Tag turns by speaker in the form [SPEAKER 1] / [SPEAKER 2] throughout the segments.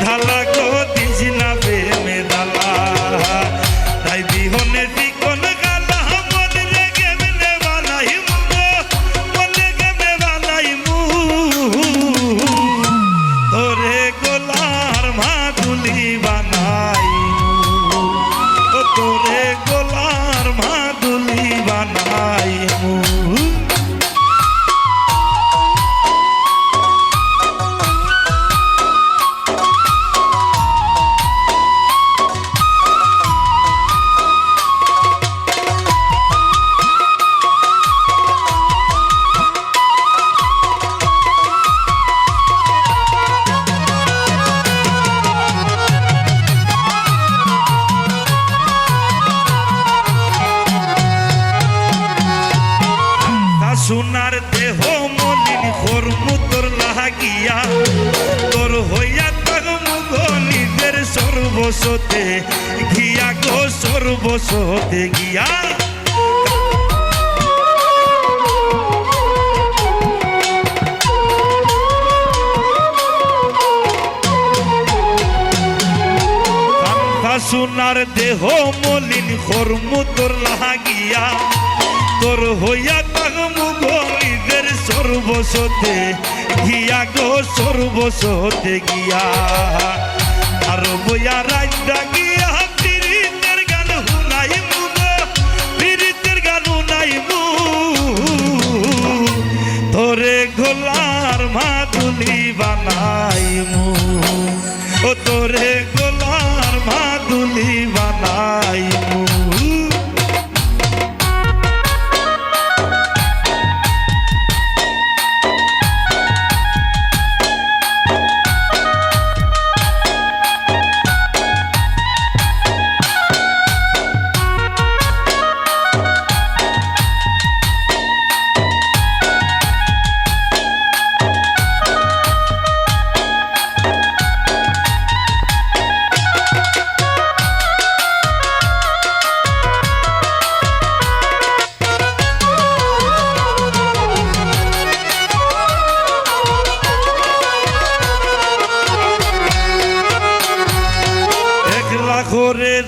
[SPEAKER 1] ঢালা করে লাগিয়া। তোর হইয়া তগমুগ নিজের সর্বসতে গিয়া গো সর্বসতে গিয়া। সোনার দেহ মলিন তোর লাগিয়া। তোর হইয়া সর্বসতে গিয়া গো সর্বসতে গিয়া। আর বইয়া রাজা গিয়া পীড়িতের গান হুনাই গান হুনাই তোরে গোলার মাদুলি বানাই মু ও তোরে গোলার মাদুলি বানাই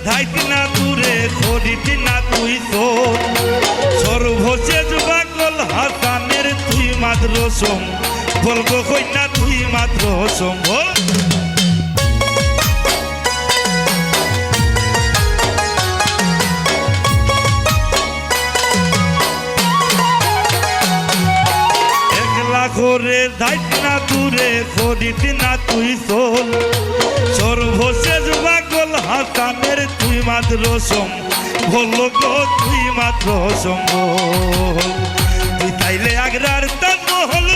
[SPEAKER 1] ধাইতি না দূরে খরিতি না তুই তো সর্বশেষ বাকল হাসানের তুই মাত্র সম। বলব কইনা তুই মাত্র একলা করে দায়িত্ব না দূরে খরিতি না তুই সোল সর্বশেষ হাসানের তুই মাত্র সম বলল গো তুই মাত্র সম্ভব তুই তাইলে আগ্রার তাজমহল